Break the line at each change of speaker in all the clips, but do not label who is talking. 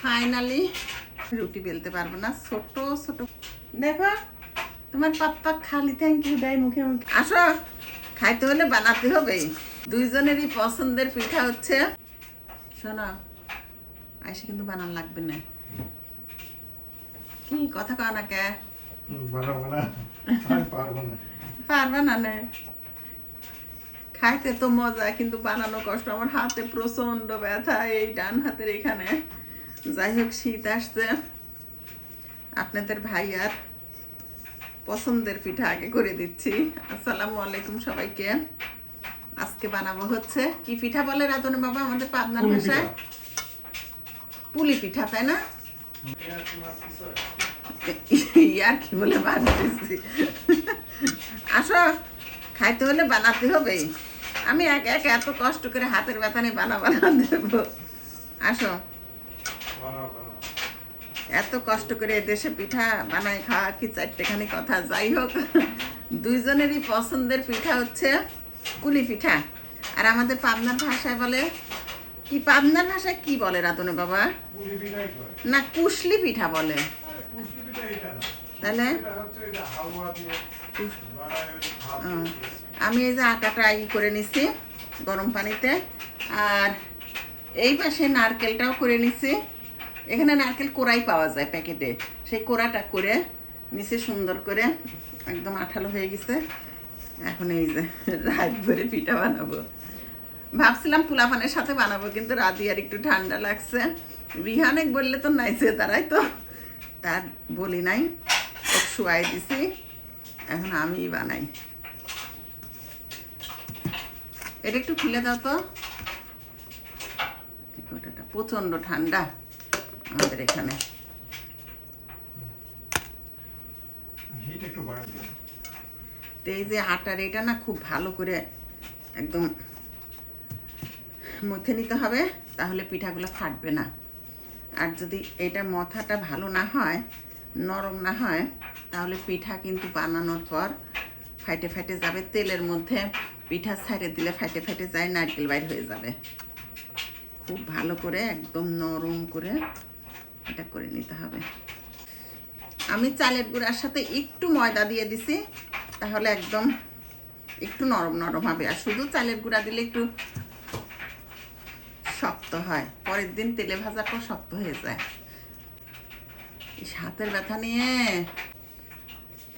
Finally রুটি বেলতে পারব না ছোট ছোট। দেখো তোমার পাপ্পা খালি থ্যাংক ইউ দেয় মুখে মুখে। আসো খাইতে হলে বানাতে হবে। দুইজনেরই পছন্দের পিঠা হচ্ছে শোনো আইসে কিন্তু বানান লাগবে না। কি কথা কও না কে?
পারব না।
নে খাইতে তো মজা কিন্তু বানানো কষ্ট। আমার হাতে প্রচণ্ড ব্যথা এই ডান হাতের এখানে। যাই হোক শীত আসছে। আপনাদের ভাই আর পছন্দের পিঠা আগে করে দিচ্ছি। আসসালামু আলাইকুম সবাইকে। আজকে বানাবো হচ্ছে কি পিঠা বলে রাতনে বাবা? আমাদের পাবনার ভাষায়। পুলি পিঠা তাই না? ইয়ার কি বলে বানাতেছি? আসো খাইতে হলে বানাতে হবে আমি একা একা এত কষ্ট করে হাতের ব্যথা নিয়ে বানা বানা দেবো। আসো। এত কষ্ট করে দেশে পিঠা বানাই খাওয়া কি চারটেখানি কথা যাই হোক, দুইজনেরই পছন্দের পিঠা হচ্ছে কুলি পিঠা আর আমাদের পাবনার ভাষায় বলে, কি পাবনার ভাষায় কি বলে রাতনে বাবা। না, কুশলি পিঠা বলে। তাহলে
বানায়।
আমি এই যে আটাটা ই করে নিছি গরম পানিতে, আর এই পাশে নারকেলটাও করে নিছি এখানে নারকেল কোড়াই পাওয়া যায় প্যাকেটে। সেই কোড়াটা করে, নিচে সুন্দর করে একদম আঠালো হয়ে গেছে। এখন এই যে রাত ভরে পিঠা বানাবো। ভাবছিলাম পোলাপানের সাথে বানাবো, কিন্তু রাতি আর একটু ঠান্ডা লাগছে। রিহানেক বললে তো নাইছে তারাই তো। তার বলি নাই শুয়াই দিছি। এখন আমি বানাই। এটা একটু খুলে দাও তো। প্রচণ্ড ঠান্ডা। আমাদের এখানে। এই যে আটার এটা না খুব ভালো করে একদম মথে নিতে হবে তাহলে পিঠাগুলো ফাটবে না। আর যদি এটা মথাটা ভালো না হয় নরম না হয় তাহলে পিঠা কিন্তু বানানোর পর ফাইটে ফাইটে যাবে। তেলের মধ্যে পিঠা ছাইড়ে দিলে ফাইটে ফাইটে যায় নারকেল বাইর হয়ে যাবে। খুব ভালো করে একদম নরম করে এটা করে নিতে হবে। আমি চালের গুঁড়ার সাথে একটু ময়দা দিয়ে দিছি, তাহলে একদম একটু নরম নরম হবে। আর শুধু চালের গুঁড়া দিলে একটু শক্ত হয়। পরের দিন তেলে ভাজার পর শক্ত হয়ে যায়। হাতের ব্যথা নিয়ে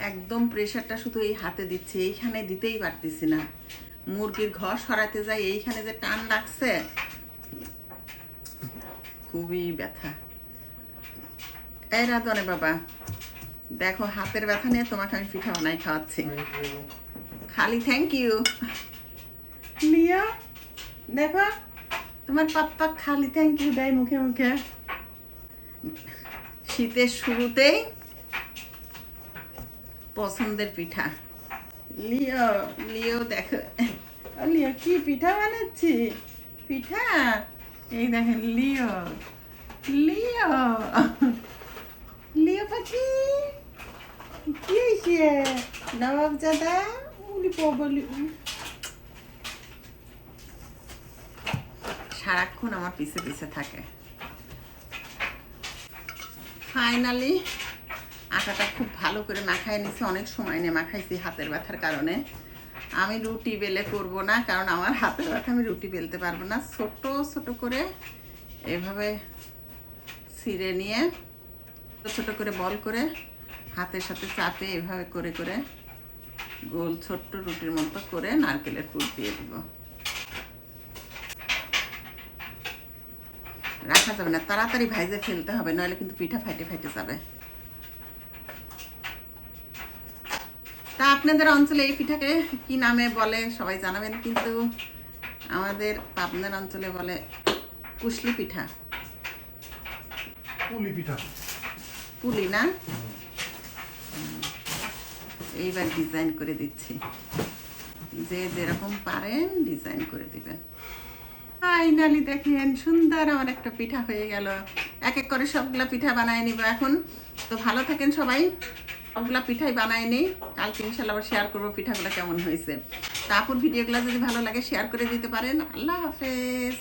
একদম প্রেশারটা শুধু এই হাতে দিচ্ছে, এইখানে দিতেই পারতেছি না। মুরগির ঘর সরাতে যাই, এইখানে যে টান লাগছে, খুবই ব্যথা। এই রাতনে বাবা। দেখো হাতের ব্যথা নিয়ে তোমাকে আমি পিঠা বানাই খাওয়াচ্ছি। খালি থ্যাংক ইউ লিয়া দেখো তোমার পাপ্পা খালি থ্যাংক ইউ দেয় মুখে মুখে। শীতের শুরুতেই পছন্দের পিঠা। লিও লিও দেখো। লিও কি পিঠা বানাচ্ছি? পিঠা? এই দেখেন লিও। লিও। কি হয়েছে? নবাব দাদা উলি সারাক্ষণ আমার পিছে পিছে থাকে। ফাইনালি আটাটা খুব ভালো করে মাখায় নিছি। অনেক সময় নিয়ে মাখাইছি হাতের ব্যথার কারণে। আমি রুটি বেলে করব না, কারণ আমার হাতের ব্যথা, আমি রুটি বেলতে পারব না। ছোট ছোট করে এভাবে ছিঁড়ে নিয়ে ছোট করে বল করে হাতের সাথে চাপে এভাবে করে করে গোল ছোট্ট রুটির মতো করে নারকেলের পুর দিয়ে দিব। রাখা যাবে না, তাড়াতাড়ি ভাইজে ফেলতে হবে, নইলে কিন্তু পিঠা ফাইটে ফাইটে যাবে। তা আপনাদের অঞ্চলে এই পিঠাকে কি নামে বলে সবাই জানাবেন, কিন্তু আমাদের পাবনার অঞ্চলে বলে কুশলি পিঠা।
পুলি পিঠা।
পুলি না? এইবার ডিজাইন করে দিচ্ছি। যে যেরকম পারেন ডিজাইন করে দিবেন। ফাইনালি দেখেন, সুন্দর আমার একটা পিঠা হয়ে গেল। এক এক করে সবগুলা পিঠা বানায় নিব এখন। তো ভালো থাকেন সবাই। সবগুলা পিঠাই বানায় নিই। কালকে ইনশাল্লাহ আবার শেয়ার করব পিঠাগুলো কেমন হয়েছে। তারপর ভিডিওগুলো যদি ভালো লাগে শেয়ার করে দিতে পারেন। আল্লাহ হাফেজ।